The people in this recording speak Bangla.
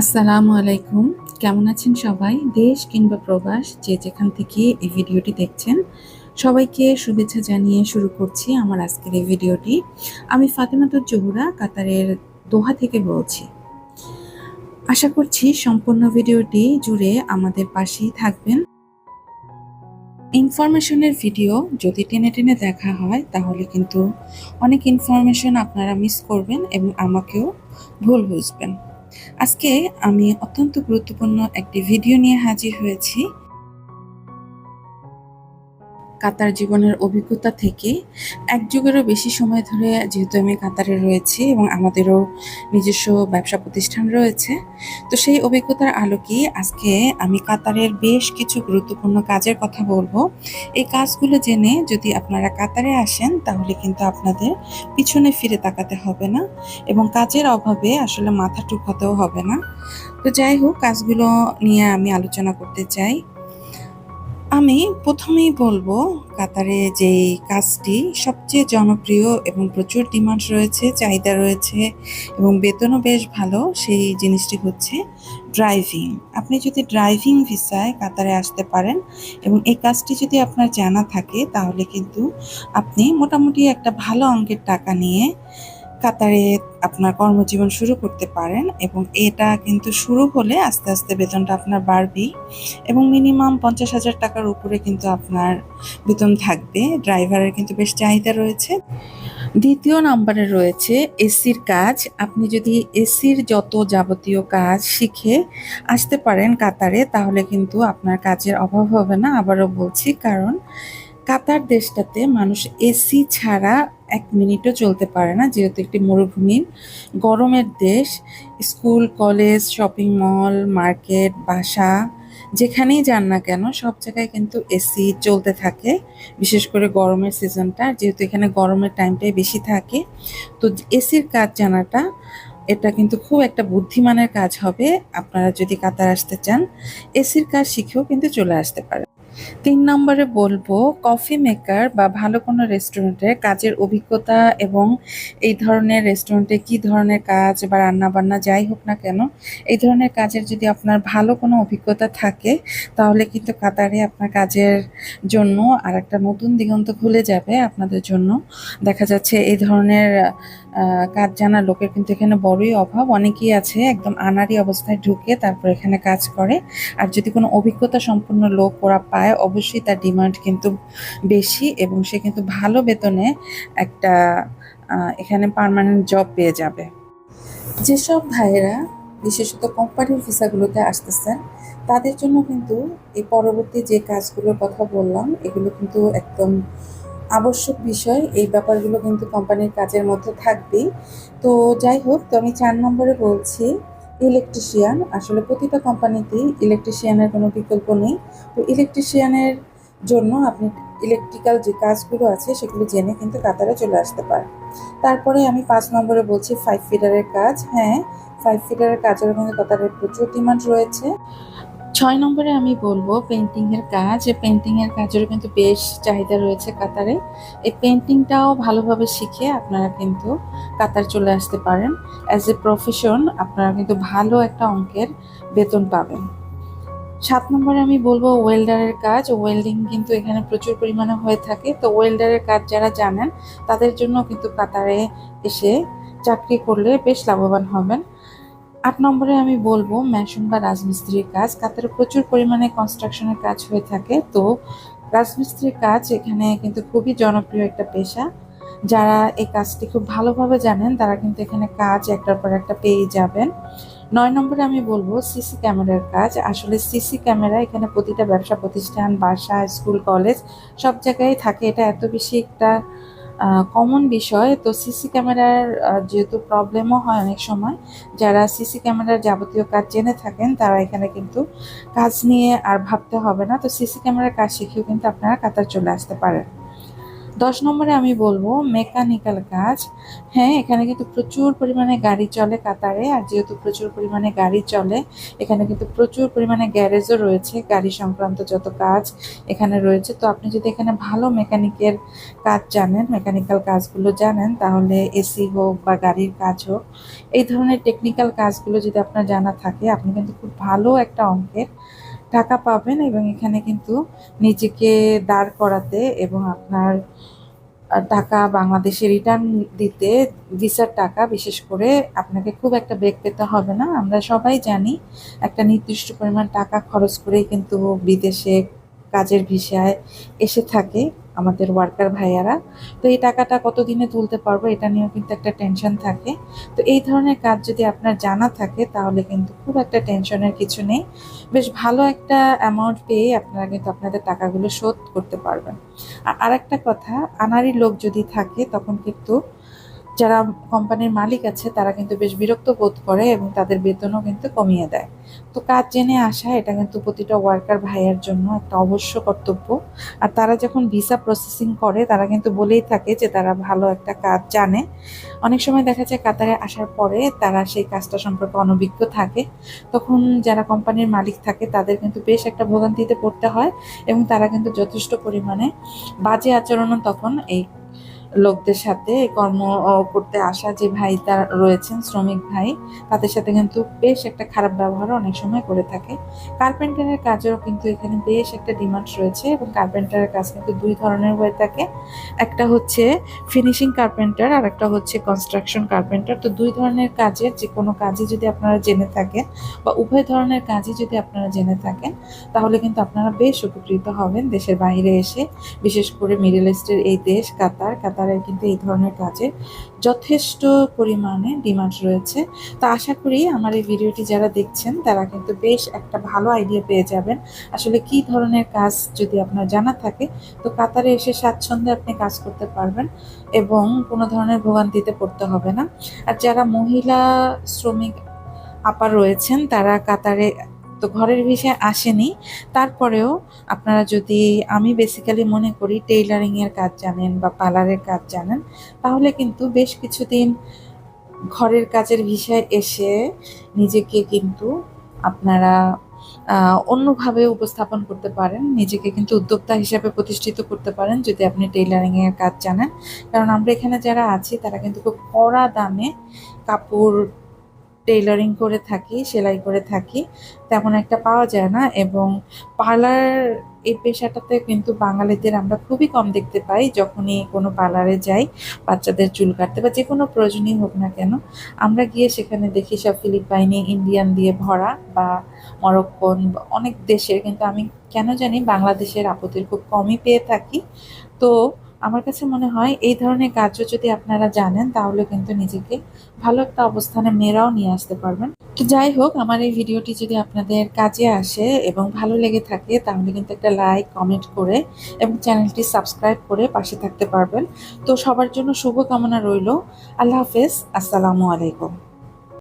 আসসালামু আলাইকুম। কেমন আছেন সবাই? দেশ কিংবা প্রবাস, যে যেখান থেকে এই ভিডিওটি দেখছেন, সবাইকে শুভেচ্ছা জানিয়ে শুরু করছি আমার আজকের এই ভিডিওটি। আমি ফাতেমাতুর জহুরা, কাতারের দোহা থেকে বলছি। আশা করছি সম্পূর্ণ ভিডিওটি জুড়ে আমাদের পাশেই থাকবেন। ইনফরমেশনের ভিডিও যদি টেনে টেনে দেখা হয়, তাহলে কিন্তু অনেক ইনফরমেশন আপনারা মিস করবেন এবং আমাকেও ভুল বুঝবেন। আজকে আমি অত্যন্ত গুরুত্বপূর্ণ একটি ভিডিও নিয়ে হাজির হয়েছি। কাতার জীবনের অভিজ্ঞতা থেকে, এক যুগেরও বেশি সময় ধরে যেহেতু আমি কাতারে রয়েছি এবং আমাদেরও নিজস্ব ব্যবসা প্রতিষ্ঠান রয়েছে, তো সেই অভিজ্ঞতার আলোকে আজকে আমি কাতারের বেশ কিছু গুরুত্বপূর্ণ কাজের কথা বলব। এই কাজগুলো জেনে যদি আপনারা কাতারে আসেন, তাহলে কিন্তু আপনাদের পিছনে ফিরে তাকাতে হবে না এবং কাজের অভাবে আসলে মাথা টুকাতেও হবে না। তো যাই হোক, কাজগুলো নিয়ে আমি আলোচনা করতে চাই। আমি প্রথমেই বলব, কাতারে যে কাজটি সবচেয়ে জনপ্রিয় এবং প্রচুর ডিমান্ড রয়েছে, চাহিদা রয়েছে এবং বেতনও বেশ ভালো, সেই জিনিসটি হচ্ছে ড্রাইভিং। আপনি যদি ড্রাইভিং ভিসায় কাতারে আসতে পারেন এবং এই কাজটি যদি আপনার জানা থাকে, তাহলে কিন্তু আপনি মোটামুটি একটা ভালো অঙ্কের টাকা নিয়ে কাতারে আপনার কর্মজীবন শুরু করতে পারেন এবং এটা কিন্তু শুরু হলে আস্তে আস্তে বেতনটা আপনার বাড়বেই এবং মিনিমাম পঞ্চাশ হাজার টাকার উপরে কিন্তু আপনার বেতন থাকবে। ড্রাইভারের কিন্তু বেশ চাহিদা রয়েছে। দ্বিতীয় নম্বরে রয়েছে এসির কাজ। আপনি যদি এসির যত যাবতীয় কাজ শিখে আসতে পারেন কাতারে, তাহলে কিন্তু আপনার কাজের অভাব হবে না। আবারও বলছি, কারণ কাতার দেশটাতে মানুষ এসি ছাড়া এক মিনিটও চলতে পারে না, যেহেতু একটি মরুভূমির গরমের দেশ, school, college, shopping mall, market, বাসা, যেখানেই যান না কেন, সব জায়গায় কিন্তু এসি চলতে থাকে। বিশেষ করে গরমের সিজনটা, যেহেতু এখানে গরমের টাইমটাই বেশি থাকে। তো এসির কাজ জানাটা, এটা কিন্তু খুব একটা বুদ্ধিমানের কাজ হবে। আপনারা যদি কাতার আসতে চান, এসির কাজ শিখেও কিন্তু চলে আসতে পারেন। তিন নম্বরে বলব কফি মেকার বা ভালো কোনো রেস্টুরেন্টে কাজের অভিজ্ঞতা এবং এই ধরনের রেস্টুরেন্টে কি ধরনের কাজ বা রান্না বান্না যাই হোক না কেন, এই ধরনের কাজের যদি আপনার ভালো কোনো অভিজ্ঞতা থাকে, তাহলে কিন্তু কাতারে আপনার কাজের জন্য আর একটা নতুন দিগন্ত খুলে যাবে আপনাদের জন্য। দেখা যাচ্ছে এই ধরনের কাজ জানা লোকের কিন্তু এখানে বড়ই অভাব। অনেকেই আছে, একদম আনারি অবস্থায় ঢুকে তারপর এখানে কাজ করে। আর যদি কোনো অভিজ্ঞতা সম্পন্ন লোক ওরা পায়, অবশ্যই তার ডিমান্ড কিন্তু বেশি এবং সে কিন্তু ভালো বেতনে একটা এখানে পারমানেন্ট জব পেয়ে যাবে। যেসব ভাইয়েরা, বিশেষত কোম্পানির ভিসাগুলোতে আসতেছেন, তাদের জন্য কিন্তু এই পরবর্তী যে কাজগুলোর কথা বললাম, এগুলো কিন্তু একদম আবশ্যক বিষয়, এই ব্যাপারগুলো কিন্তু কোম্পানির কাজের মধ্যে থাকবেই। তো যাই হোক, তো আমি চার নম্বরে বলছি, ইলেকট্রিশিয়ান। আসলে প্রতিটা কোম্পানিতেই ইলেকট্রিশিয়ানের কোনো বিকল্প নেই। তো ইলেকট্রিশিয়ানের জন্য আপনি ইলেকট্রিক্যাল যে কাজগুলো আছে, সেগুলো জেনে কিন্তু কাতারে চলে আসতে পারেন। তারপরে আমি পাঁচ নম্বরে বলছি ফাইভ ফিটারের কাজ। হ্যাঁ ফাইভ ফিটারের কাজেরও কিন্তু কাতারের প্রচুর ডিমান্ড রয়েছে। ছয় নম্বরে আমি বলব পেন্টিংয়ের কাজ। পেন্টিংয়ের কাজেরও কিন্তু বেশ চাহিদা রয়েছে কাতারে। এই পেন্টিংটাও ভালোভাবে শিখে আপনারা কিন্তু কাতার চলে আসতে পারেন। অ্যাজ এ প্রফেশন আপনারা কিন্তু ভালো একটা অঙ্কের বেতন পাবেন। সাত নম্বরে আমি বলব ওয়েল্ডারের কাজ। ওয়েল্ডিং কিন্তু এখানে প্রচুর পরিমাণে হয়ে থাকে। তো ওয়েল্ডারের কাজ যারা জানেন, তাদের জন্য কিন্তু কাতারে এসে চাকরি করলে বেশ লাভবান হবেন। আট নম্বরে আমি বলব ম্যাশন বা রাজমিস্ত্রির কাজ। কাতারে প্রচুর পরিমাণে কনস্ট্রাকশনের কাজ হয়ে থাকে। তো রাজমিস্ত্রির কাজ এখানে কিন্তু খুবই জনপ্রিয় একটা পেশা। যারা এই কাজটি খুব ভালোভাবে জানেন, তারা কিন্তু এখানে কাজ একটার পর একটা পেয়ে যাবেন। নয় নম্বরে আমি বলব সিসি ক্যামেরার কাজ। আসলে সিসি ক্যামেরা এখানে প্রতিটা ব্যবসা প্রতিষ্ঠান, বাসা, স্কুল, কলেজ সব জায়গায় থাকে। এটা এত বেশি একটা কমন বিষয়। তো সিসি ক্যামেরার যেহেতু প্রবলেমও হয় অনেক সময়, যারা সিসি ক্যামেরার যাবতীয় কাজ জেনে থাকেন, তারা এখানে কিন্তু কাজ নিয়ে আর ভাবতে হবে না। তো সিসি ক্যামেরার কাজ শিখেও কিন্তু আপনারা কাতার চলে আসতে পারেন। দশ নম্বরে আমি বলব মেকানিক্যাল কাজ। হ্যাঁ এখানে কিন্তু প্রচুর পরিমাণে গাড়ি চলে কাতারে, আর যেহেতু প্রচুর পরিমাণে গাড়ি চলে, এখানে কিন্তু প্রচুর পরিমাণে গ্যারেজও রয়েছে, গাড়ি সংক্রান্ত যত কাজ এখানে রয়েছে। তো আপনি যদি এখানে ভালো মেকানিকের কাজ জানেন, মেকানিক্যাল কাজগুলো জানেন, তাহলে এসি হোক বা গাড়ির কাজ হোক, এই ধরনের টেকনিক্যাল কাজগুলো যদি আপনার জানা থাকে, আপনি কিন্তু খুব ভালো একটা অঙ্কের টাকা পাবেন এবং এখানে কিন্তু নিজেকে দাঁড় করাতে এবং আপনার টাকা বাংলাদেশে রিটার্ন দিতে ভিসার টাকা, বিশেষ করে আপনাকে খুব একটা ব্রেক পেতে হবে না। আমরা সবাই জানি একটা নির্দিষ্ট পরিমাণ টাকা খরচ করেই কিন্তু বিদেশে কাজের ভিসায় এসে থাকে। আমাদের ওয়ার্কার ভাইয়ারা। তো এই টাকাটা কতদিনে তুলতে পারব এটা নিয়েও কিন্তু একটা টেনশন থাকে। তো এই ধরনের কাজ যদি আপনার জানা থাকে, তাহলে কিন্তু খুব একটা টেনশনের কিছু নেই। বেশ ভালো একটা অ্যামাউন্ট পেয়ে আপনারা কিন্তু আপনাদের টাকাগুলো শোধ করতে পারবেন। আর আরেকটা কথা আনারি লোক যদি থাকে, তখন কিন্তু যারা কোম্পানির মালিক আছে, তারা কিন্তু বেশ বিরক্ত বোধ করে এবং তাদের বেতনও কিন্তু কমিয়ে দেয়। তো কাজ জেনে আসা, এটা কিন্তু প্রতিটা ওয়ার্কার ভাইয়ের জন্য একটা অবশ্য কর্তব্য। আর তারা যখন ভিসা প্রসেসিং করে, তারা কিন্তু বলেই থাকে যে তারা ভালো একটা কাজ জানে। অনেক সময় দেখা যায় কাতারে আসার পরে তারা সেই কাজটা সম্পর্কে অনভিজ্ঞ থাকে। তখন যারা কোম্পানির মালিক থাকে, তাদের কিন্তু বেশ একটা ভোগান্তিতে পড়তে হয় এবং তারা কিন্তু যথেষ্ট পরিমাণে বাজে আচরণও তখন এই লোকদের সাথে কর্ম করতে আসা যে ভাই তার রয়েছেন, শ্রমিক ভাই, তাদের সাথে কিন্তু বেশ একটা খারাপ ব্যবহার অনেক সময় করে থাকে। কার্পেন্টারের কাজেরও কিন্তু এখানে বেশ একটা ডিমান্ড রয়েছে এবং কার্পেন্টারের কাজ কিন্তু দুই ধরনের হয়ে থাকে। একটা হচ্ছে ফিনিশিং কার্পেন্টার আর একটা হচ্ছে কনস্ট্রাকশন কার্পেন্টার। তো দুই ধরনের কাজের যে কোনো কাজই যদি আপনারা জেনে থাকেন বা উভয় ধরনের কাজই যদি আপনারা জেনে থাকেন, তাহলে কিন্তু আপনারা বেশ উপকৃত হবেন দেশের বাইরে এসে। বিশেষ করে মিডল ইস্টের এই দেশ, কাতার কাতার কাতারের কিন্তু এই ধরনের কাজের যথেষ্ট পরিমাণে ডিমান্ড রয়েছে। তো আশা করি আমার এই ভিডিওটি যারা দেখছেন, তারা কিন্তু বেশ একটা ভালো আইডিয়া পেয়ে যাবেন। আসলে কি ধরনের কাজ যদি আপনার জানা থাকে, তো কাতারে এসে স্বাচ্ছন্দ্যে আপনি কাজ করতে পারবেন এবং কোনো ধরনের ভোগান্তিতে পড়তে হবে না। আর যারা মহিলা শ্রমিক আপা রয়েছেন, তারা কাতারে তো ঘরের ভিসায় আসেনি। তারপরেও আপনারা যদি আমি বেসিক্যালি মনে করি টেইলারিংয়ের কাজ জানেন বা পার্লারের কাজ জানেন, তাহলে কিন্তু বেশ কিছুদিন ঘরের কাজের ভিসায় এসে নিজেকে কিন্তু আপনারা অন্যভাবে উপস্থাপন করতে পারেন, নিজেকে কিন্তু উদ্যোক্তা হিসাবে প্রতিষ্ঠিত করতে পারেন যদি আপনি টেইলারিংয়ের কাজ জানেন। কারণ আমরা এখানে যারা আছি তারা কিন্তু খুব কড়া দামে কাপড় টেইলারিং করে থাকি, সেলাই করে থাকি, তেমন একটা পাওয়া যায় না এবং পার্লার এই পেশাটাতে কিন্তু বাঙালিদের আমরা খুবই কম দেখতে পাই যখনই কোনো পার্লারে যাই, বাচ্চাদের চুল কাটতে বা যে কোনো প্রয়োজনই হোক না কেন। আমরা গিয়ে সেখানে দেখি সব ফিলিপাইনি, ইন্ডিয়ান দিয়ে ভরা বা মরক্কন, অনেক দেশের, কিন্তু আমি কেন জানি বাংলাদেশের আপত্তির খুব কমই পেয়ে থাকি। তো আমার কাছে মনে হয় এই ধরনের কাজও যদি আপনারা জানেন, তাহলে কিন্তু নিজেকে ভালো একটা অবস্থানে মেয়েরাও নিয়ে আসতে পারবেন। তো যাই হোক, আমার এই ভিডিওটি যদি আপনাদের কাজে আসে এবং ভালো লেগে থাকে, তাহলে কিন্তু একটা লাইক কমেন্ট করে এবং চ্যানেলটি সাবস্ক্রাইব করে পাশে থাকতে পারবেন। তো সবার জন্য শুভকামনা রইল। আল্লাহ হাফেজ। আসসালামু আলাইকুম।